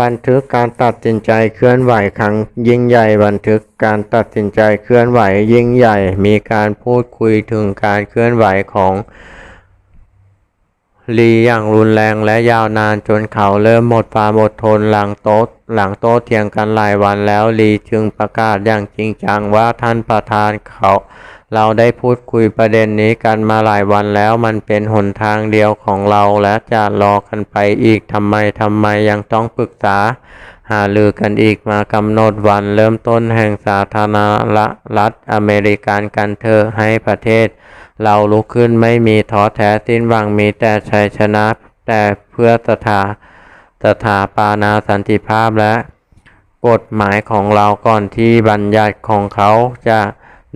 บันทึกการตัดสินใจเคลื่อนไหวครั้งยิ่งใหญ่บันทึกการตัดสินใจเคลื่อนไหวยิ่งใหญ่ มีการพูดคุยถึงการเคลื่อนไหวของลีอย่างรุนแรงและยาวนานจนเขาเริ่มหมดความอดทนหลังโต๊ะหลังโต๊ะเถียงกันหลายวันแล้วลีจึงประกาศอย่างจริงจังว่าท่านประธานเขา เราได้พูดคุยประเด็นนี้กันมาหลายวันแล้วมันเป็นหนทางเดียวของเราและจะรอกันไปอีกทำไมทำไมยังต้องปรึกษา หารือกันอีกมากำหนดวันเริ่มต้นแห่งสาธารณรัฐอเมริกันกันเถอะให้ประเทศ เราลุกขึ้นไม่มีท้อแท้สิ้นหวังมีแต่ชัยชนะ แต่เพื่อสถาสถาปานาสันติภาพและ กฎหมายของเราก่อนที่บัญญัติของเขาจะ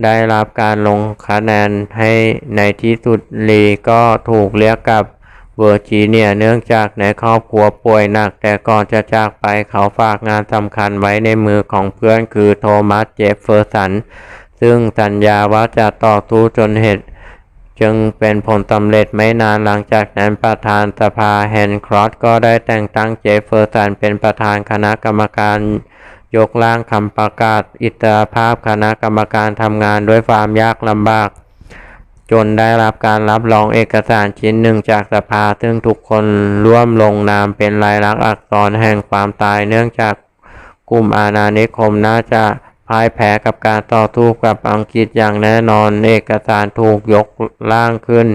ได้รับการลงคะแนนให้ในที่สุดลีก็ถูกเรียกกลับเวอร์จิเนียเนื่องจากในครอบครัวป่วยหนัก แต่ก่อนจะจากไปเขาฝากงานสำคัญไว้ในมือของเพื่อนคือโทมัสเจฟเฟอร์สัน ซึ่งสัญญาว่าจะต่อสู้จนเหตุ จึงเป็นผลสำเร็จไม่นานหลังจากนั้นประธานสภาแฮนครอสก็ได้แต่งตั้งเจฟเฟอร์สันเป็นประธานคณะกรรมการ ยกร่างคำประกาศอิสรภาพคณะกรรมการทำงานด้วยความยากลำบาก จนได้รับการรับรองเอกสารชิ้นหนึ่งจากสภา ซึ่งทุกคนร่วมลงนามเป็นลายลักษณ์อักษรแห่งความตายเนื่องจากกลุ่มอาณานิคมน่าจะพ่ายแพ้กับการต่อสู้กับอังกฤษอย่างแน่นอนเอกสารถูกยกร่างขึ้น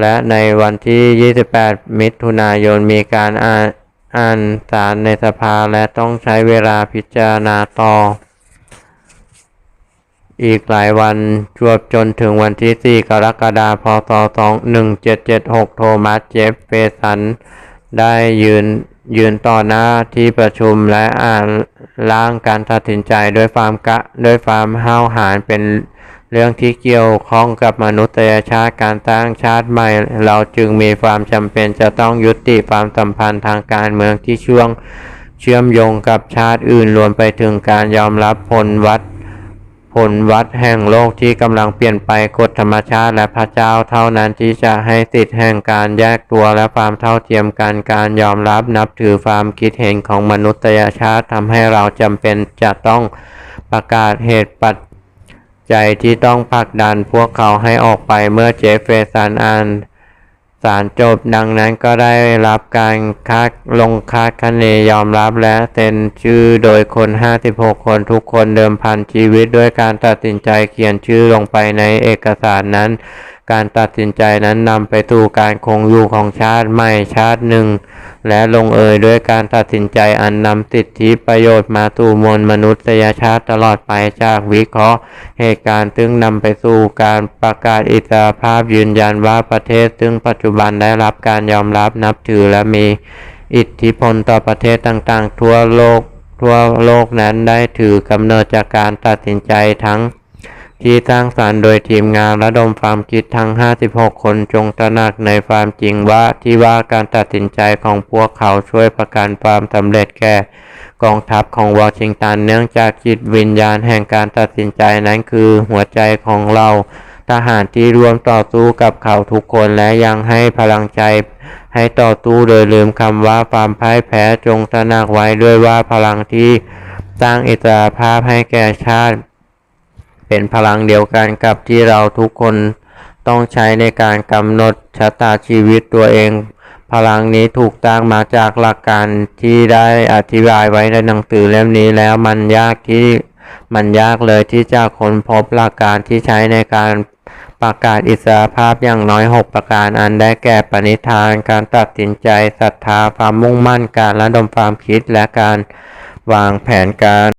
และในวันที่ 28 มิถุนายนมีการอ่าน อ่านสารในสภาและต้องใช้เวลาพิจารณาต่อ อีกหลายวันจวบจนถึงวันที่ 4 กรกฎาคมพศ1776 โทมัสเจฟเฟสัน ได้ยืนยืนต่อหน้าที่ประชุมและอ่านร่างการตัดสินใจด้วยความกะด้วยความห้าวหาญเป็น เรื่องที่เกี่ยวข้องกับมนุษยชาติการสร้งชาติใหม่ เราจึงมีความจำเป็นจะต้องยุติความสัมพันธ์ทางการเมืองที่ช่วงเชื่อมโยงกับชาติอื่นรวมไปถึงการยอมรับผลวัด ผลวัดแห่งโลกที่กำลังเปลี่ยนไปกฎธรรมชาติและพระเจ้าเท่านั้นที่จะให้สิทธิแห่งการแยกตัวและความเท่าเทียมกันการยอมรับนับถือความคิดเห็นของมนุษยชาติทำให้เราจำเป็นจะต้องประกาศเหตุปัจ จที่ต้องผลักดันพวกเขาให้ออกไปเมื่อเจฟเฟสันอ่านสารจบดังนั้นก็ได้รับการคาดลงคาดคะเนยอมรับและเซ็นชื่อโดยคน 56 คนทุกคนเดิมพันชีวิตด้วยการตัดสินใจเขียนชื่อลงไปในเอกสารนั้น การตัดสินใจนั้นนำไปสู่การคงอยู่ของชาติใหม่ชาติหนึ่ง และลงเอยด้วยการตัดสินใจอันนำสิทธิประโยชน์มาสู่มวลมนุษยชาติตลอดไปจากวิเคราะห์ เหตุการณ์ซึ่งนำไปสู่การประกาศอิสรภาพยืนยันว่าประเทศ ซึ่งปัจจุบันได้รับการยอมรับนับถือและมีอิทธิพลต่อประเทศต่างๆ ทั่วโลกทั่วโลกนั้นได้ถือกำเนิดจากการตัดสินใจทั้ง ที่สร้างสรรค์โดยทีมงานระดมความคิดทั้ง 56 คนจงตระหนักในความจริงว่าที่ว่าการตัดสินใจของพวกเขาช่วยประกันความสำเร็จแก่กองทัพของวอชิงตันเนื่องจากจิตวิญญาณแห่งการตัดสินใจนั้นคือหัวใจของเราทหารที่ร่วมต่อสู้กับเขาทุกคนและยังให้พลังใจ ให้ต่อสู้โดยลืมคำว่าความพ่ายแพ้จงตระหนักไว้ด้วยว่าพลังที่สร้างอิสรภาพให้แก่ชาติ เป็นพลังเดียวกันกับที่เราทุกคนต้องใช้ในการกำหนดชะตาชีวิตตัวเอง พลังนี้ถูกสร้งมาจากหลักการที่ได้อธิบายไว้ในหนังสือเล่มนี้แล้วมันยากที่มันยากเลยที่จะค้นพบหลักการที่ใช้ในการประกาศอิสรภาพอย่างน้อย 6 ประการอันได้แก่ปณิธาน การตัดสินใจศรัทธาความมุ่งมั่นการระดมความคิดและการวางแผนการ